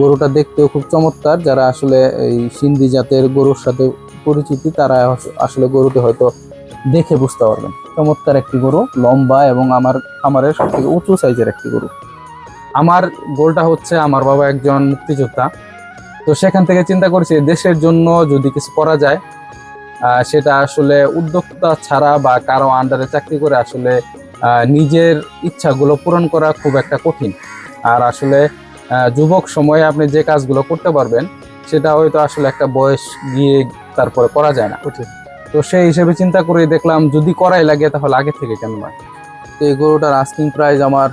গরুটা দেখতেও খুব চমৎকার। যারা আসলে এই সিন্ধি জাতের গরুর সাথে পরিচিতি, তারা আসলে গরুটি হয়তো দেখে বুঝতে পারবেন। চমৎকার একটি গরু, লম্বা এবং আমার, খামারের সব থেকে উঁচু সাইজের একটি গরু। আমার গোলটা হচ্ছে আমার বাবা একজন মুক্তিযোদ্ধা। তো সেখান থেকে চিন্তা করেছি, দেশের জন্য যদি কিছু করা যায় সেটা আসলে উদ্যোক্তা ছাড়া বা কারও আন্ডারে চাকরি করে আসলে নিজের ইচ্ছাগুলো পূরণ করা খুব একটা কঠিন। আর আসলে যুবক সময়ে আপনি যে কাজগুলো করতে পারবেন সেটা হয়তো আসলে একটা বয়স গিয়ে তারপরে করা যায় না। তো সেই হিসেবে চিন্তা করে দেখলাম যদি করাই লাগে তাহলে আগে থেকে কেন নয় তো এই গরুটার আস্কিং প্রাইস আমার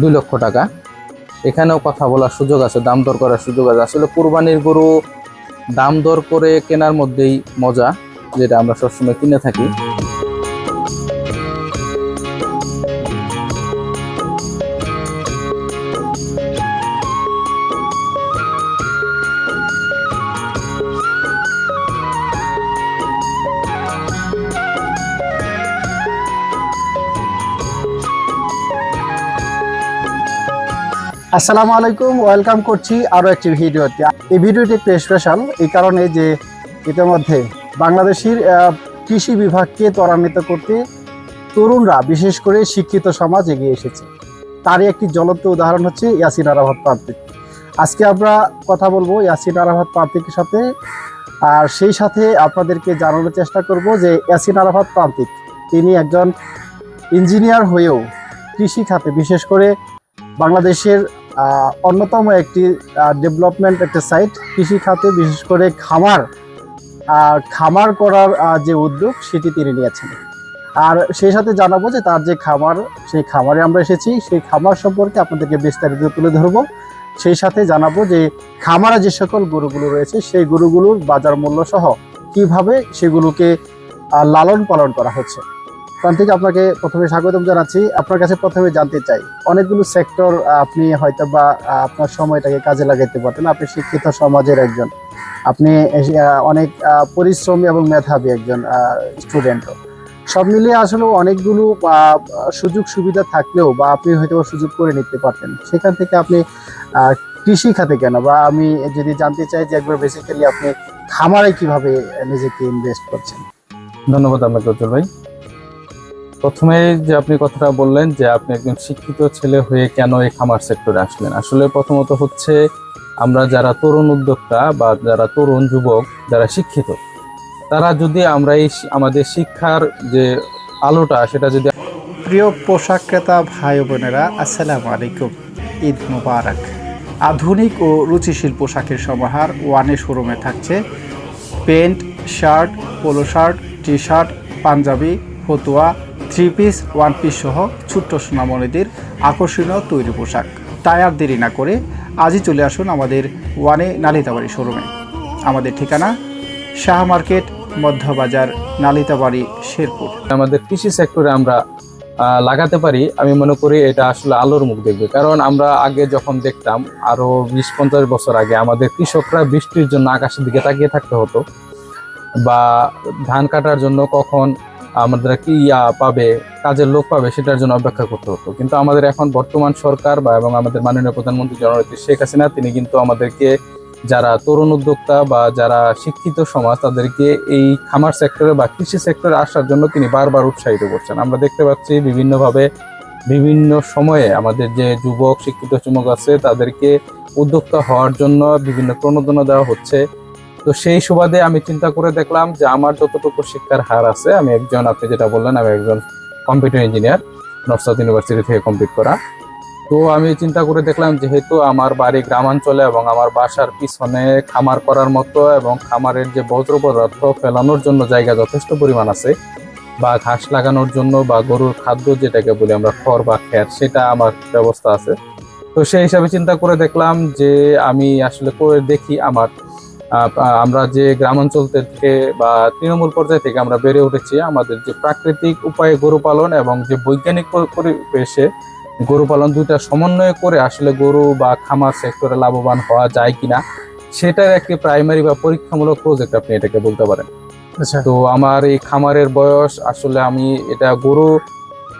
দুই লক্ষ টাকা। এখানেও কথা বলার সুযোগ আছে দাম দর করার সুযোগ আছে। আসলে কুরবানির গরু দাম দর করে কেনার মধ্যেই মজা যেটা আমরা সবসময় কিনে থাকি। আসসালামু আলাইকুম, ওয়েলকাম করছি আরও একটি ভিডিওতে। এই ভিডিওটি একটু স্পেশাল এই কারণে যে ইতিমধ্যে বাংলাদেশের কৃষি বিভাগকে ত্বরান্বিত করতে তরুণরা, বিশেষ করে শিক্ষিত সমাজ এগিয়ে এসেছে। তারই একটি জ্বলন্ত উদাহরণ হচ্ছে ইয়াসিন আরাফাত প্রান্তিক। আজকে আমরা কথা বলব ইয়াসিন আরাফাত প্রান্তিকের সাথে। আর সেই সাথে আপনাদেরকে জানানোর চেষ্টা করব যে ইয়াসিন আরাফাত প্রান্তিক, তিনি একজন ইঞ্জিনিয়ার হয়েও কৃষি খাতে, বিশেষ করে বাংলাদেশের অন্যতম একটি ডেভেলপমেন্ট একটা সাইট কৃষি খাতে, বিশেষ করে খামার খামার করার যে উদ্যোগ, সেটি তিনি নিয়েছেন। আর সেই সাথে জানাব যে তার যে খামার, সেই খামারে আমরা এসেছি, সেই খামার সম্পর্কে আপনাদেরকে বিস্তারিত তুলে ধরবো। সেই সাথে জানাব যে খামারে যে সকল গরুগুলো রয়েছে, সেই গরুগুলোর বাজার মূল্য সহ কীভাবে সেগুলোকে লালন পালন করা হচ্ছে। প্রান্তিক আপনাকে প্রথমে স্বাগতম জানাচ্ছি। আপনার কাছে প্রথমে জানতে চাই, অনেকগুলো সেক্টর আপনি হয়তো বা আপনার সময়টাকে কাজে লাগাইতে পারতেন। আপনি শিক্ষিত সমাজের একজন। আপনি অনেক পরিশ্রমী এবং মেধাবী একজন স্টুডেন্টও সব মিলিয়ে আসলে অনেকগুলো সুযোগ সুবিধা থাকলেও বা আপনি হয়তো সুযোগ করে নিতে পারতেন। সেখান থেকে আপনি কৃষি খাতে কেন? বা আমি যদি জানতে চাই যে একবার বেসিক্যালি আপনি খামারে কীভাবে নিজেকে ইনভেস্ট করছেন। ধন্যবাদ আপনাকে ভাই। প্রথমে যে আপনি কথাটা বললেন যে আপনি একজন শিক্ষিত ছেলে হয়ে কেন এই খামার সেক্টরে আসলেন, আসলে প্রথমত হচ্ছে আমরা যারা তরুণ উদ্যোক্তা বা যারা তরুণ যুবক, যারা শিক্ষিত, তারা যদি আমরা এই আমাদের শিক্ষার যে আলোটা, সেটা যদি প্রিয় পোশাক ক্রেতা ভাই বোনেরা, আসসালামু আলাইকুম। ঈদ মুবারক। আধুনিক ও রুচিশীল পোশাকের সমাহার ওয়ানে শোরুমে থাকছে। Pant, shirt, polo shirt T shirt panjabi, ফতুয়া থ্রি পিস ওয়ান পিস সহ ছোট্ট সোনামণিদের আকর্ষণীয় তৈরি পোশাক। তাই আর দেরি না করে আজই চলে আসুন আমাদের ওয়ানে নালিতাবাড়ি শোরুমে আমাদের ঠিকানা শাহ মার্কেট, মধ্যবাজার, নালিতাবাড়ি, শেরপুর। আমাদের কৃষি সেক্টরে আমরা লাগাতে পারি। আমি মনে করি এটা আসলে আলোর মুখ দেখবে। কারণ আমরা আগে যখন দেখতাম আরও বিশ পঞ্চাশ বছর আগে আমাদের কৃষকরা বৃষ্টির জন্য আকাশের দিকে তাকিয়ে থাকতে হতো। বা ধান কাটার জন্য কখন আমাদের কি ইয়া পাবে, কাজের লোক পাবে, সেটার জন্য অপেক্ষা করতে হতো। কিন্তু আমাদের এখন বর্তমান সরকার বা এবং আমাদের মাননীয় প্রধানমন্ত্রী জননেত্রী শেখ হাসিনা, তিনি কিন্তু আমাদেরকে যারা তরুণ উদ্যোক্তা বা যারা শিক্ষিত সমাজ, তাদেরকে এই খামার সেক্টরে বা কৃষি সেক্টরে আসার জন্য তিনি বারবার উৎসাহিত করছেন। আমরা দেখতে পাচ্ছি বিভিন্নভাবে, বিভিন্ন সময়ে আমাদের যে যুবক, শিক্ষিত, যুবক আছে, তাদেরকে উদ্যোক্তা হওয়ার জন্য বিভিন্ন প্রণোদনা দেওয়া হচ্ছে। তো সেই সুবাদে আমি চিন্তা করে দেখলাম যে আমার যতটুকু শিক্ষার হার আছে, আমি একজন, আপনি যেটা বললেন, আমি একজন computer engineer North South University থেকে কমপ্লিট করা। তো আমি চিন্তা করে দেখলাম যেহেতু আমার বাড়ি গ্রামাঞ্চলে এবং আমার বাসার পিছনে খামার করার মতো এবং খামারের যে বজ্র পদার্থ ফেলানোর জন্য জায়গা যথেষ্ট পরিমাণ আছে বা ঘাস লাগানোর জন্য বা গরুর খাদ্য যেটাকে বলি আমরা, খড় বা খ্যার সেটা আমার ব্যবস্থা আছে। তো সেই হিসাবে চিন্তা করে দেখলাম যে আমি আসলে করে দেখি আমার আমরা যে গ্রামাঞ্চল থেকে বা তৃণমূল পর্যায় থেকে আমরা বেড়ে উঠেছি আমাদের যে প্রাকৃতিক উপায়ে গরু পালন এবং যে বৈজ্ঞানিক পরিবেশে গরু পালন দুইটা সমন্বয় করে আসলে গরু বা খামার সেক্টরে লাভবান হওয়া যায় কিনা সেটার একটি প্রাইমারি বা পরীক্ষামূলক প্রজেক্ট আপনি এটাকে বলতে পারেন। আচ্ছা। তো আমার এই খামারের বয়স আসলে আমি এটা গরু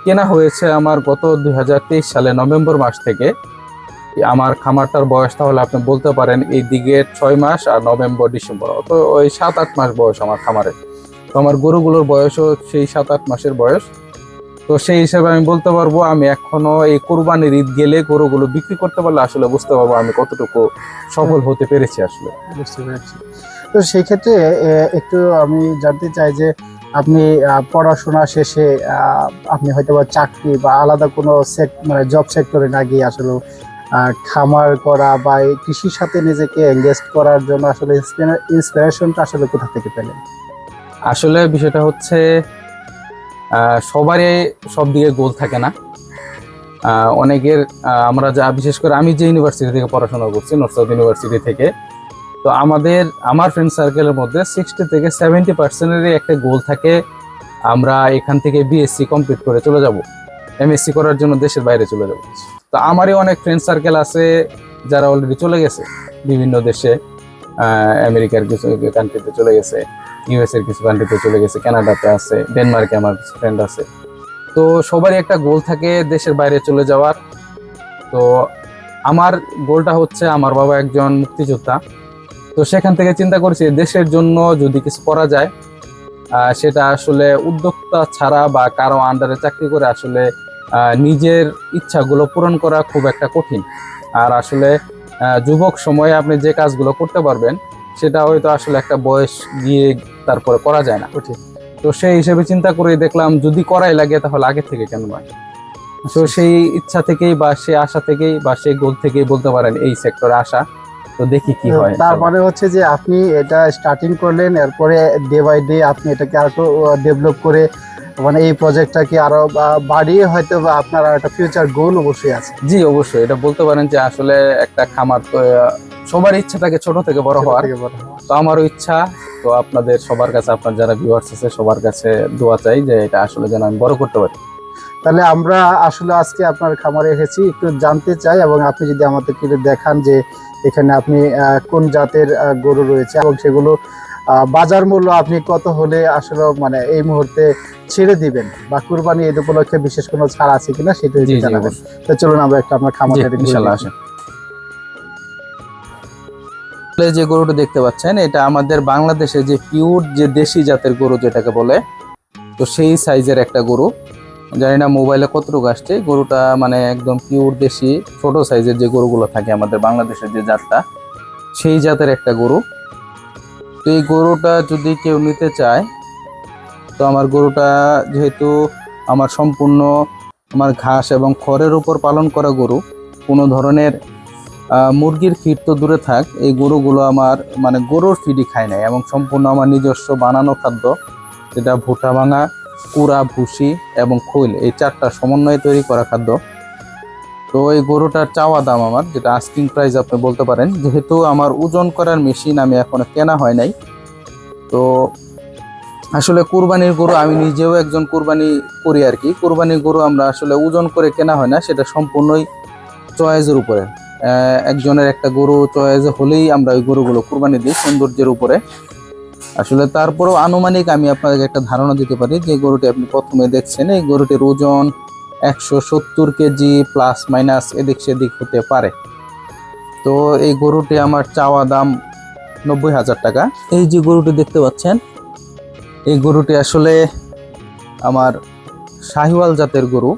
কেনা হয়েছে আমার গত দু হাজার তেইশ সালে নভেম্বর মাস থেকে। আমার খামারটার বয়স তাহলে আপনি বলতে পারেন এই দিকে ছয় মাস আর নভেম্বর ডিসেম্বর। তো ওই সাত আট মাস বয়স আমার খামারে। তো আমার গরুগুলোর বয়সও সেই সাত আট মাসের বয়স। তো সেই হিসাবে আমি বলতে পারব আমি এখনও এই কোরবানির ঈদ গেলে গরুগুলো বিক্রি করতে পারলে আসলে বুঝতে পারব আমি কতটুকু সফল হতে পেরেছি আসলে। বুঝতে পেরেছি। তো সেই ক্ষেত্রে একটু আমি জানতে চাই যে আপনি পড়াশোনা শেষে আহ, আপনি হয়তো বা চাকরি বা আলাদা কোনো সেক মানে জব সেক্টরে না গিয়ে আসলে খামার করা বা কৃষির সাথে নিজেকে এঙ্গেজ করার জন্য আসলে ইন্সপিরেশনটা আসলে কোথা থেকে পেলেন? আসলে বিষয়টা হচ্ছে সবারই সব দিকে গোল থাকে না। অনেকের আমরা যা, বিশেষ করে আমি যে ইউনিভার্সিটি থেকে পড়াশোনা করছি নর্থ সাউথ ইউনিভার্সিটি থেকে, তো আমাদের, আমার ফ্রেন্ড সার্কেলের মধ্যে সিক্সটি থেকে সেভেন্টি পার্সেন্টেরই একটা গোল থাকে, আমরা এখান থেকে বিএসসি কমপ্লিট করে চলে যাব। এমএসসি করার জন্য দেশের বাইরে চলে যাব। তো আমারই অনেক ফ্রেন্ড সার্কেল আছে যারা অলরেডি চলে গেছে। বিভিন্ন দেশে আমেরিকার কিছু কান্ট্রিতে চলে গেছে ইউএস এর কিছু কান্ট্রিতে চলে গেছে কানাডাতে আছে ডেনমার্কে আমার কিছু ফ্রেন্ড আছে। তো সবারই একটা গোল থাকে দেশের বাইরে চলে যাওয়ার। তো আমার গোলটা হচ্ছে আমার বাবা একজন মুক্তিযোদ্ধা। তো সেখান থেকে চিন্তা করছি, দেশের জন্য যদি কিছু করা যায় সেটা আসলে উদ্যোক্তা ছাড়া বা কারও আন্ডারে চাকরি করে আসলে নিজের ইচ্ছাগুলো পূরণ করা খুব একটা কঠিন। আর আসলে যুবক সময়ে আপনি যে কাজগুলো করতে পারবেন সেটা হয়তো আসলে একটা বয়স গিয়ে তারপরে করা যায় না। কঠিন। তো সেই হিসেবে চিন্তা করে দেখলাম যদি করাই লাগে তাহলে আগে থেকে কেন নয়? তো সেই ইচ্ছা থেকেই বা সেই আশা থেকেই বা সেই গোল থেকেই বলতে পারেন এই সেক্টরে আসা। তো দেখি কি হয় তার মানে হচ্ছে যে আপনি এটা স্টার্টিং করলেন এরপরে ডে বাই ডে আপনি এটাকে আরও ডেভেলপ করে মানে এই প্রজেক্টটাকে আরও বাড়িয়ে হয়তো আপনার একটা ফিউচার গোল অবশ্যই আছে। জি অবশ্যই। এটা বলতে পারেন যে আসলে একটা খামার সবার ইচ্ছা থাকে ছোট থেকে বড় হওয়ার। তো আমারও ইচ্ছা তো আপনাদের সবার কাছে আপনার যারা ভিউয়ার্স আছে সবার কাছে দোয়া চাই যে এটা আসলে যেন আমি বড় করতে পারি। তাহলে আমরা আসলে আজকে আপনার খামারে এসেছি একটু জানতে চাই এবং আপনি যদি আমাদেরকে একটু দেখান যে এখানে আপনি কোন জাতের গরু রয়েছে এবং সেগুলো বাজার মূল্য আপনি কত হলে আসলে মানে এই মুহূর্তে ছেড়ে দিবেন বা কুরবানি ঈদ উপলক্ষে বিশেষ কোনো ছাড় আছে কিনা সেটা জানাবেন। তো চলুন আমরা একটা আপনার জি খামারে একটু ঘুরে ইনশাল্লাহ দেখি। আসেন যে গরুটা দেখতে পাচ্ছেন এটা আমাদের বাংলাদেশে যে পিওর যে দেশি জাতের গরু যেটাকে বলে তো সেই সাইজের একটা গরু জানি না মোবাইলে কতটুকু আসছে গরুটা মানে একদম পিওর দেশি ছোট সাইজের যে গরুগুলো থাকে আমাদের বাংলাদেশের যে জাতটা সেই জাতের একটা গরু তো এই গরুটা যদি কেউ নিতে চায় তো আমার গরুটা যেহেতু আমার সম্পূর্ণ আমার ঘাস এবং খড়ের উপর পালন করা গরু, কোনো ধরনের মুরগির ফিড তো দূরে থাক, এই গরুগুলো আমার মানে গরুর ফিডই খায় নাই এবং সম্পূর্ণ আমার নিজস্ব বানানো খাদ্য, যেটা ভুট্টা ভাঙা, কুড়া, ভুসি এবং খৈল, এই চারটা সমন্বয়ে তৈরি করা খাদ্য। তো এই গরুটার চাওয়া দাম আমার, যেটা আস্কিং প্রাইস আপনি বলতে পারেন। যেহেতু আমার ওজন করার মেশিন আমি এখনও কেনা হয় নাই, তো আসলে কুরবানির গরু আমি নিজেও একজন কুরবানি করি আর কি। কুরবানির গরু আমরা আসলে ওজন করে কেনা হয় না, সেটা সম্পূর্ণই চয়েসের উপরে। একজনের একটা গরু চয়েজ হলেই আমরা ওই গরুগুলো কুরবানি দিই সৌন্দর্যের উপরে। আসলে তারপরেও আনুমানিক আমি আপনাদেরকে একটা ধারণা দিতে পারি যে গরুটি আপনি প্রথমে দেখছেন, এই গরুটির ওজন একশো সত্তর কেজি প্লাস মাইনাস এদিক সেদিক হতে পারে। তো এই গরুটি আমার চাওয়া দাম নব্বই হাজার টাকা। এই যে গরুটি দেখতে পাচ্ছেন এই গরুটি আসলে আমার শাহিওয়াল জাতের গরু।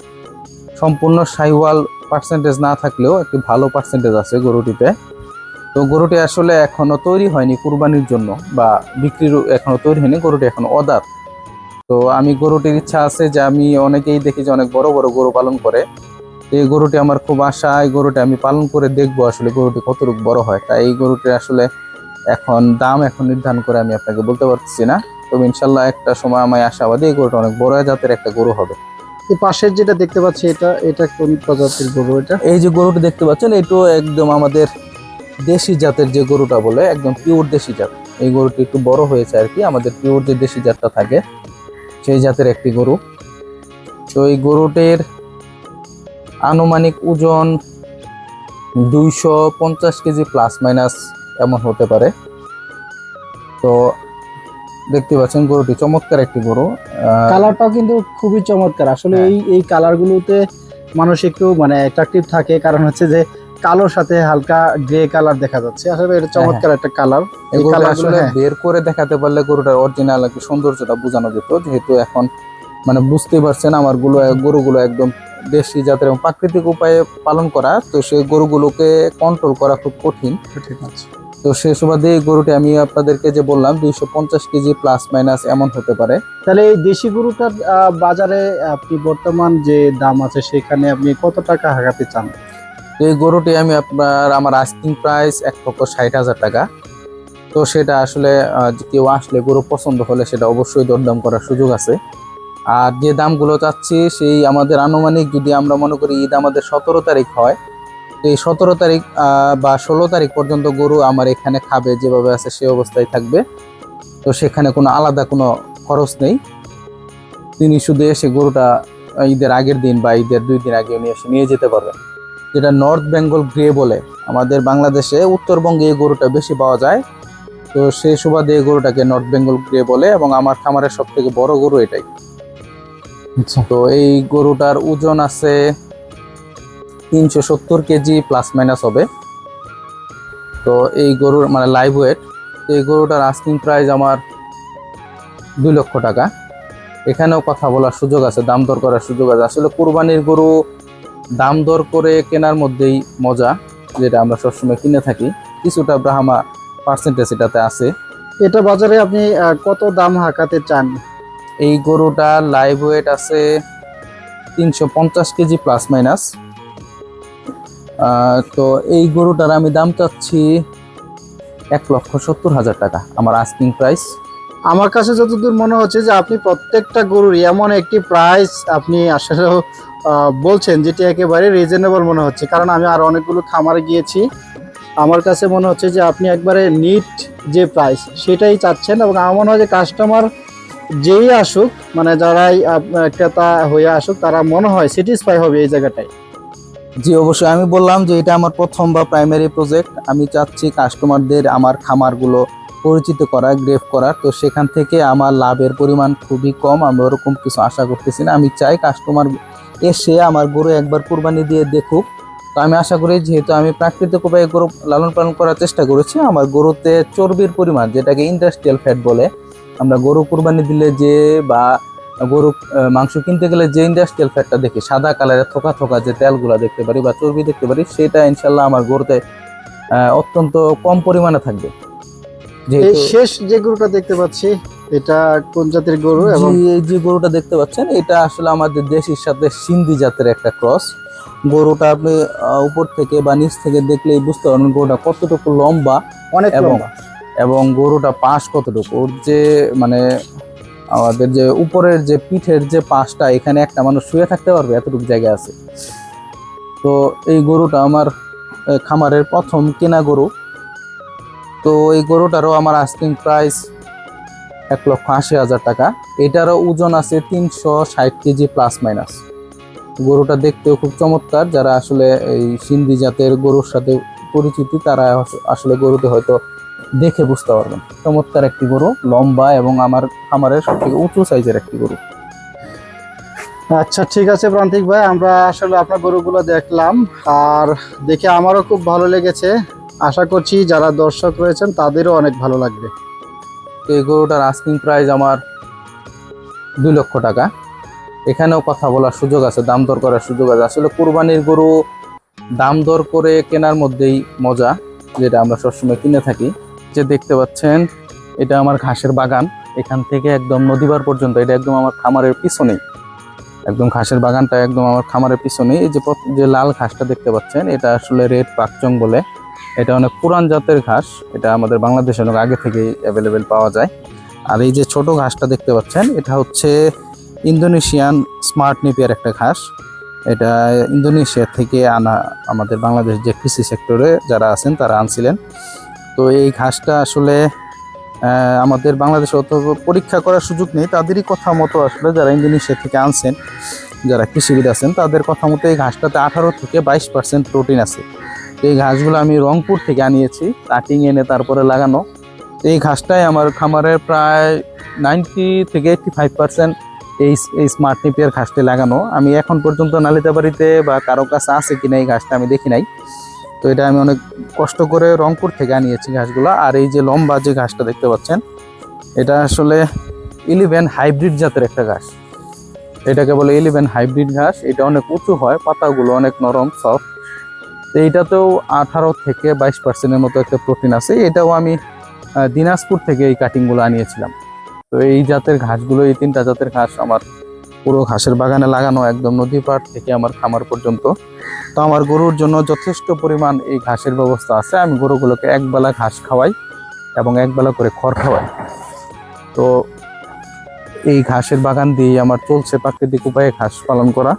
সম্পূর্ণ শাহিওয়াল পার্সেন্টেজ না থাকলেও একটি ভালো পার্সেন্টেজ আছে গরুটিতে। তো গরুটি আসলে এখনও তৈরি হয়নি কুরবানির জন্য বা বিক্রির এখনও তৈরি হয়নি, গরুটি এখনও অদার। তো আমি গরুটির ইচ্ছা আছে যে আমি অনেকেই দেখি যে অনেক বড় বড় গরু পালন করে। এই গরুটি আমার খুব আশা, এই গরুটি আমি পালন করে দেখব আসলে গরুটি কতটুকু বড় হয়। তাই এই গরুটি আসলে এখন দাম এখন নির্ধারণ করে আমি আপনাকে বলতে পারছি না। তবে ইনশাল্লাহ একটা সময় আমি আশাবাদী এই গরুটা অনেক বড় জাতের একটা গরু হবে। এই পাশের যেটা দেখতে পাচ্ছি এটা এটা কোন প্রজাতির গরু এটা? এই যে গরুটা দেখতে পাচ্ছেন এটাও একদম আমাদের দেশি জাতের যে গরুটা বলে একদম পিওর দেশি জাত। এই গরুটি একটু বড় হয়েছে আর কি আমাদের পিওর যে দেশি জাতটা থাকে সেই জাতের একটি গরু। তো এই গরুটির আনুমানিক ওজন দুইশো পঞ্চাশ কেজি প্লাস মাইনাস এমন হতে পারে। তো দেখতে পাচ্ছেন গরুটি চমৎকার একটি গরু। কালারটাও কিন্তু খুবই চমৎকার। আসলে হ্যাঁ। এই এই কালারগুলোতে মানুষ একটু মানে অ্যাট্রাকটিভ থাকে কারণ হচ্ছে যে কালোর সাথে হালকা গ্রে কালার দেখা যাচ্ছে। আসলে এটা চমৎকার একটা কালার এই কালার আসলে বের করে দেখাতে পারলে গরুটার অরিজিনাল একটু সৌন্দর্যটা বোঝানো যেত। যেহেতু এখন মানে বুঝতে পারছেন আমারগুলো গরুগুলো একদম দেশি জাতের এবং প্রাকৃতিক উপায়ে পালন করা তো সেই গরুগুলোকে কন্ট্রোল করা খুব কঠিন। ঠিক আছে। তো সে সুবাদে এই গরুটি আমি আপনাদেরকে যে বললাম দুইশো পঞ্চাশ কেজি প্লাস মাইনাস এমন হতে পারে। তাহলে এই দেশি গরুটার বাজারে আপনি বর্তমান যে দাম আছে সেখানে আপনি কত টাকা হাঁকাতে চান? এই গরুটি আমি আপনার আমার আস্কিং প্রাইস এক লক্ষ ষাট হাজার টাকা। তো সেটা আসলে কেউ আসলে গরু পছন্দ হলে সেটা অবশ্যই দরদাম করার সুযোগ আছে। আর যে দামগুলো চাচ্ছি সেই আমাদের আনুমানিক যদি আমরা মনে করি ঈদ আমাদের সতেরো তারিখ হয় তো এই সতেরো তারিখ বা ষোলো তারিখ পর্যন্ত গরু আমার এখানে খাবে যেভাবে আছে সে অবস্থায় থাকবে। তো সেখানে কোনো আলাদা কোনো খরচ নেই। তিনি শুধু এসে গরুটা ঈদের আগের দিন বা ঈদের দুই দিন আগে উনি এসে নিয়ে যেতে পারবেন। যেটা নর্থ বেঙ্গল গ্রে বলে আমাদের বাংলাদেশে উত্তরবঙ্গে এই গরুটা বেশি পাওয়া যায়। তো সেই সুবাদে এই গরুটাকে নর্থ বেঙ্গল গ্রে বলে এবং আমার খামারের সব থেকে বড় গরু এটাই। আচ্ছা। তো এই গরুটার ওজন আছে তিনশো সত্তর কেজি প্লাস মাইনাস হবে। তো এই গরুর মানে লাইভ ওয়েট এই গরুটার আস্কিং প্রাইস আমার দুই লক্ষ টাকা। এখানেও কথা বলার সুযোগ আছে দাম দর করার সুযোগ আছে। আসলে কুরবানির গরু দাম দর করে কেনার মধ্যেই মজা যেটা আমরা সবসময় কিনে থাকি। কিছুটা ব্রাহ্মা পার্সেন্টেজ এটাতে আছে। এটা বাজারে আপনি কত দাম হাঁকাতে চান? এই গরুটার লাইভ ওয়েট আছে তিনশো পঞ্চাশ কেজি প্লাস মাইনাস তো এই গরুটার আমি দাম চাচ্ছি এক লক্ষ সত্তর হাজার টাকা, আমার আস্কিং প্রাইস আমার কাছে যতদূর মনে হচ্ছে যে আপনি প্রত্যেকটা গরুর এমন একটি প্রাইস আপনি আসলে বলছেন যেটি একেবারে রিজনেবল মনে হচ্ছে। কারণ আমি আর অনেকগুলো খামারে গিয়েছি। আমার কাছে মনে হচ্ছে যে আপনি একবারে নিট যে প্রাইস সেটাই চাচ্ছেন এবং আমার মনে হয় যে কাস্টমার যেই আসুক মানে যারাই ক্রেতা হয়ে আসুক, তারা মনে হয় স্যাটিসফাই হবে এই জায়গাটায়। জি, অবশ্যই। আমি বললাম যে এটা আমার প্রথম বা প্রাইমারি প্রজেক্ট আমি চাচ্ছি কাস্টমারদের আমার খামারগুলো পরিচিত করা, গ্রেফ করা। তো সেখান থেকে আমার লাভের পরিমাণ খুবই কম। আমি ওরকম কিছু আশা করতেছি না। আমি চাই কাস্টমার এসে আমার গরু একবার কুরবানি দিয়ে দেখুক। তো আমি আশা করি যেহেতু আমি প্রাকৃতিক উপায়ে গরু লালন পালন করার চেষ্টা করেছি, আমার গরুতে চর্বির পরিমাণ, যেটাকে ইন্ডাস্ট্রিয়াল ফ্যাট বলে, আমরা গরু কুরবানি দিলে যে বা গরু মাংস কিনতে গেলে যে ইন্ডাস্ট্রিয়াল ফ্যাটটা দেখি সাদা কালারের থোকা থোকা যে তেলগুলো দেখতে পারি বা চর্বি দেখতে পারি সেটা ইনশাল্লাহ আমার গরুতে অত্যন্ত কম পরিমাণে থাকবে। এই শেষ যে গরুটা দেখতে পাচ্ছি এটা কোন জাতের গরু এবং এই যে গরুটা দেখতে পাচ্ছেন এটা আসলে আমাদের দেশের সাথে সিন্ধি জাতের একটা ক্রস। গরুটা আপনি উপর থেকে বা নিচ থেকে দেখলেই বুঝতে পারবেন গরুটা কতটুকু লম্বা অনেক এবং লম্বা। এবং গরুটা পাশ কতটুকু। ওর যে মানে আমাদের যে উপরের যে পিঠের যে পাশটা, এখানে একটা মানুষ শুয়ে থাকতে পারবে, এতটুকু জায়গা আছে। তো এই গরুটা আমার খামারের প্রথম কেনা গরু। তো এই গরুটারও আমার আস্কিং প্রাইস এক লক্ষ আশি হাজার টাকা। এটারও ওজন আছে তিনশো ষাট কেজি প্লাস মাইনাস। গরুটা দেখতেও খুব চমৎকার। যারা আসলে এই সিন্ধি জাতের গরুর সাথে পরিচিতি, তারা আসলে গরুতে হয়তো দেখে বুঝতে পারবেন। চমৎকার একটি গরু লম্বা এবং আমার খামারের সব থেকে উঁচু সাইজের একটি গরু। আচ্ছা ঠিক আছে প্রান্তিক ভাই আমরা আসলে আপনার গরুগুলো দেখলাম আর দেখে আমারও খুব ভালো লেগেছে। আশা করছি যারা দর্শক রয়েছেন তাদেরও অনেক ভালো লাগবে। এই গরুটার আস্কিং প্রাইস আমার দুই লক্ষ টাকা। এখানেও কথা বলার সুযোগ আছে দাম দর করার সুযোগ আছে। আসলে কুরবানির গরু দাম দর করে কেনার মধ্যেই মজা যেটা আমরা সবসময় কিনে থাকি। যে দেখতে পাচ্ছেন, এটা আমার ঘাসের বাগান। এখান থেকে একদম নদীবার পর্যন্ত, এটা একদম আমার খামারের পিছনেই। একদম ঘাসের বাগানটা একদম আমার খামারের পিছনেই। এই যে যে লাল ঘাসটা দেখতে পাচ্ছেন, এটা আসলে রেড পাকচং বলে এটা অনেক পুরান জাতের ঘাস, এটা আমাদের বাংলাদেশে অনেক আগে থেকেই অ্যাভেলেবেল পাওয়া যায়। আর এই যে ছোট ঘাসটা দেখতে পাচ্ছেন, এটা হচ্ছে ইন্দোনেশিয়ান স্মার্ট নেপিয়ার একটা ঘাস। এটা ইন্দোনেশিয়া থেকে আনা আমাদের বাংলাদেশ যে কৃষি সেক্টরে যারা আছেন, তারা আনছিলেন। তো এই ঘাসটা আসলে আমাদের বাংলাদেশে অত পরীক্ষা করার সুযোগ নেই। তাদেরই কথা মতো আসলে যারা ইন্দোনেশিয়া থেকে আনছেন, যারা কৃষিবিদ আছেন, তাদের কথা মতো এই ঘাসটাতে আঠারো থেকে বাইশ পার্সেন্ট প্রোটিন আছে। এই ঘাসগুলো আমি রংপুর থেকে আনিয়েছি কাটিং এনে তারপরে লাগানো। এই ঘাসটাই আমার খামারের প্রায় নাইনটি থেকে এইটটি ফাইভ পার্সেন্ট এই এই স্মার্ট নিপিয়ার ঘাসটি লাগানো। আমি এখন পর্যন্ত নালিতাবাড়িতে বা কারও কাছে আছে কিনা এই ঘাসটা আমি দেখি নাই। তো এটা আমি অনেক কষ্ট করে রংপুর থেকে আনিয়েছি ঘাসগুলো। আর এই যে লম্বা যে ঘাসটা দেখতে পাচ্ছেন, এটা আসলে ইলেভেন হাইব্রিড জাতের একটা ঘাস। এটাকে বলে ইলিভেন হাইব্রিড ঘাস। এটা অনেক উঁচু হয়, পাতাগুলো অনেক নরম সফট তো এইটাতেও আঠারো থেকে বাইশ পার্সেন্টের মতো একটা প্রোটিন আছে। এটাও আমি দিনাজপুর থেকে এই কাটিংগুলো আনিয়েছিলাম। তো এই জাতের ঘাসগুলো, এই তিনটা জাতের ঘাস আমার পুরো ঘাসের বাগানে লাগানো একদম নদী পাড় থেকে আমার খামার পর্যন্ত। তো আমার গরুর জন্য যথেষ্ট পরিমাণ এই ঘাসের ব্যবস্থা আছে। আমি গরুগুলোকে একবেলা ঘাস খাওয়াই এবং একবেলা করে খড় খাওয়াই। তো এই ঘাসের বাগান দিয়ে আমার চলছে প্রাকৃতিক উপায়ে ঘাস পালন করা।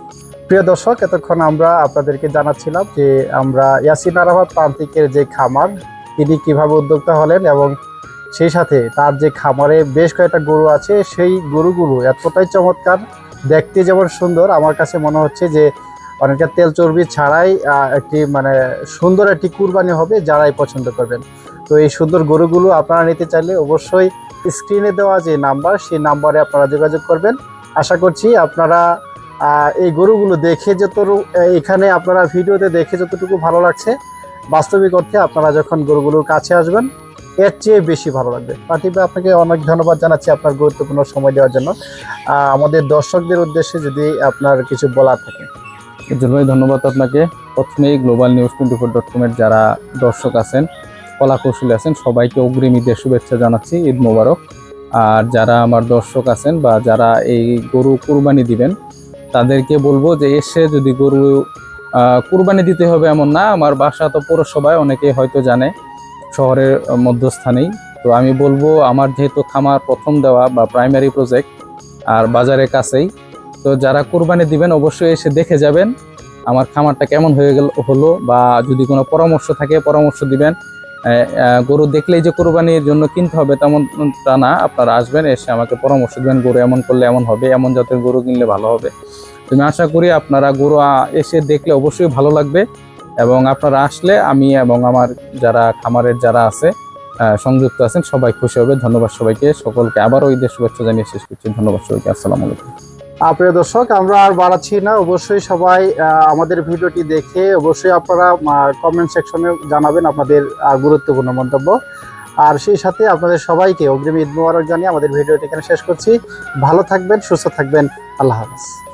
প্রিয় দর্শক, এতক্ষণ আমরা আপনাদেরকে জানাচ্ছিলাম যে আমরা ইয়াসিন আরাফাত প্রান্তিকের যে খামার, তিনি কীভাবে উদ্যোক্তা হলেন এবং সেই সাথে তার যে খামারে বেশ কয়েকটা গরু আছে, সেই গরুগুলো এতটাই চমৎকার দেখতে যেমন সুন্দর, আমার কাছে মনে হচ্ছে যে অনেকটা তেল চর্বি ছাড়াই একটি মানে সুন্দর একটি কুরবানি হবে যারাই পছন্দ করবেন। তো এই সুন্দর গরুগুলো আপনারা নিতে চাইলে অবশ্যই স্ক্রিনে দেওয়া যে নাম্বার, সেই নাম্বারে আপনারা যোগাযোগ করবেন। আশা করছি আপনারা এই গরুগুলো দেখে যত এখানে আপনারা ভিডিওতে দেখে যতটুকু ভালো লাগছে, বাস্তবিক অর্থে আপনারা যখন গরুগুলোর কাছে আসবেন এর চেয়ে বেশি ভালো লাগবে। ভাই আপনাকে অনেক ধন্যবাদ জানাচ্ছি আপনার গুরুত্বপূর্ণ সময় দেওয়ার জন্য। আমাদের দর্শকদের উদ্দেশ্যে যদি আপনার কিছু বলার থাকে। ভাই ধন্যবাদ আপনাকে। প্রথমেই Global News twenty four dot কমের যারা দর্শক আছেন কলা কৌশলী আছেন, সবাইকে অগ্রিম ঈদের শুভেচ্ছা জানাচ্ছি, ঈদ মোবারক। আর যারা আমার দর্শক আছেন বা যারা এই গরু কুরবানি দিবেন, তাদেরকে বলব যে এসে যদি গরু কুরবানি দিতে হবে এমন না। আমার বাসা তো পৌরসভায় অনেকে হয়তো জানে। শহরের মধ্যস্থানেই। তো আমি বলব, আমার যেহেতু খামার প্রথম দেওয়া বা প্রাইমারি প্রজেক্ট আর বাজারের কাছেই, তো যারা কোরবানি দিবেন অবশ্যই এসে দেখে যাবেন আমার খামারটা কেমন হয়ে গেল, হলো বা যদি কোনো পরামর্শ থাকে, পরামর্শ দিবেন। গরু দেখলেই যে কোরবানির জন্য কিনতে হবে তেমনটা না, আপনারা আসবেন, এসে আমাকে পরামর্শ দেবেন, গরু এমন করলে এমন হবে, এমন জাতের গরু কিনলে ভালো হবে। তুমি আশা করি আপনারা গরু এসে দেখলে অবশ্যই ভালো লাগবে। এবং আপনারা আসলে আমি এবং আমার যারা খামারের যারা আছে সংযুক্ত আছেন, সবাই খুশি হবে। ধন্যবাদ সবাইকে। সকলকে আবারও ঈদের শুভেচ্ছা জানিয়ে শেষ করছি। ধন্যবাদ সবাইকে। আসসালামু আলাইকুম। প্রিয় দর্শক, আমরা আর বাড়াচ্ছি না। অবশ্যই সবাই আমাদের ভিডিওটি দেখে অবশ্যই আপনারা কমেন্ট সেকশনে জানাবেন আপনাদের গুরুত্বপূর্ণ মন্তব্য। আর সেই সাথে আপনাদের সবাইকে অগ্রিম ঈদ মোবারক জানিয়ে আমাদের ভিডিওটি এখানে শেষ করছি। ভালো থাকবেন, সুস্থ থাকবেন। আল্লাহ হাফেজ।